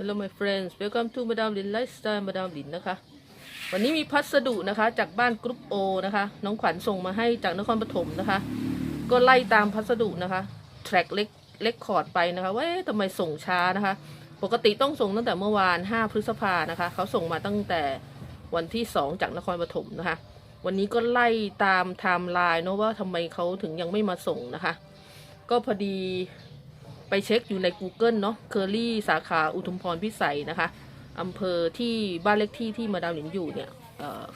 Hello my friends welcome to Madame Lin Lifestyle Madame Lin นะคะ วันนี้มีพัสดุนะคะ จากบ้านกรุ๊ปโอนะคะ น้องขวัญส่งมาให้จากนครปฐมนะคะ ก็ไล่ตามพัสดุนะคะแทร็กเล็กเล็กคอร์ดไปนะคะว่าทำไมส่งช้านะคะ ปกติต้องส่งตั้งแต่เมื่อวาน 5 พฤษภานะคะ เขาส่งมาตั้งแต่วันที่ 2 จากนครปฐมนะคะ วันนี้ก็ไล่ตามไทม์ไลน์เนอะว่าทำไมเขาถึงยังไม่มาส่งนะคะ ก็พอดี ไปเช็คอยู่ใน Google เนาะเคอรี่สาขาอุทุมพรพิสัยนะคะอำเภอที่บ้านเลขที่ที่มาดามหลินอยู่เนี่ย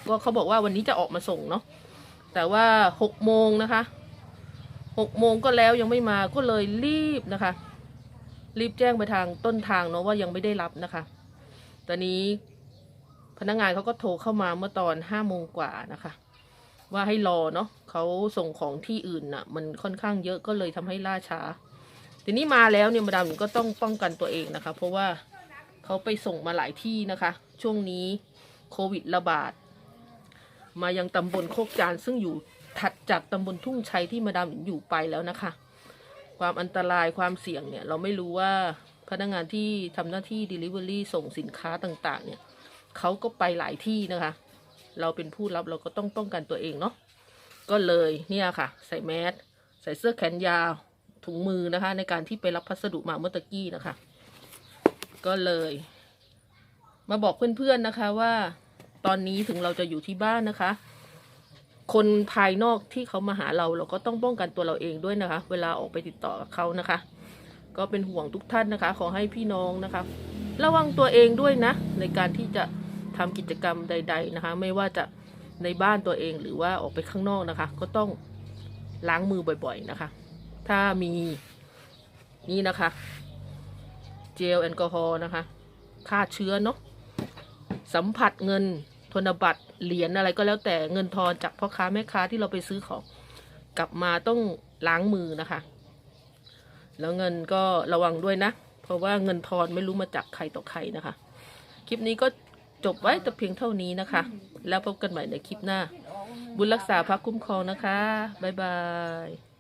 ก็เขาบอกว่าวันนี้จะออกมาส่งเนาะแต่ว่า6โมงนะคะ6โมงก็แล้วยังไม่มาก็เลยรีบนะคะ รีบแจ้งไปทางต้นทางเนาะว่ายังไม่ได้รับนะคะ ตอนนี้พนักงานเขาก็โทรเข้ามาเมื่อตอนห้าโมงกว่านะคะ ว่าให้รอเนาะเขาส่งของที่อื่นน่ะ มันค่อนข้างเยอะก็เลยทำให้ล่าช้า ทีนี้มาแล้วเนี่ยมาดามหนิงก็ต้องป้องกันตัวเองนะคะ เพราะว่าเขาไปส่งมาหลายที่นะคะ ช่วงนี้โควิดระบาด มายังตำบลโคกจานซึ่งอยู่ถัดจากตำบลทุ่งชัยที่มาดามหนิงอยู่ไปแล้วนะคะ ความอันตรายความเสี่ยงเนี่ยเราไม่รู้ว่าพนักงานที่ทำหน้าที่ Delivery ส่งสินค้าต่างๆ เนี่ยเขาก็ไปหลายที่นะคะ เราเป็นผู้รับเราก็ต้องป้องกันตัวเองเนาะก็เลยเนี่ยค่ะ ใส่แมสใส่เสื้อแขนยาว ถุงมือนะคะ ในการที่ไปรับพัสดุมาเมื่อตะกี้นะคะ ก็เลย มาบอกเพื่อนๆนะคะว่า ตอนนี้ถึงเราจะอยู่ที่บ้านนะคะ คนภายนอกที่เขามาหาเราเราก็ต้องป้องกันตัวเราเองด้วยนะคะ เวลาออกไปติดต่อกับเขานะคะ ก็เป็นห่วงทุกท่านนะคะ ขอให้พี่น้องนะคะ ระวังตัวเองด้วยนะ ในการที่จะทำกิจกรรมใด ๆนะคะ ไม่ว่าจะในบ้านตัวเองหรือว่าออกไปข้างนอกนะคะ ก็ต้องล้างมือบ่อย ๆ นะคะ ถ้ามีนี่นะคะ เจลแอลกอฮอล์นะคะฆ่าเชื้อเนาะสัมผัสเงินธนบัตรเหรียญอะไรก็แล้วแต่เงินทอนจากพ่อค้าแม่ค้าที่เราไปซื้อของกลับมาต้องล้างมือนะคะ แล้วเงินก็ระวังด้วยนะ เพราะว่าเงินทอนไม่รู้มาจากใครต่อใครนะคะ คลิปนี้ก็จบไว้แต่เพียงเท่านี้นะคะ แล้วพบกันใหม่ในคลิปหน้า บุญรักษาพักคุ้มครองนะคะ บ๊ายบาย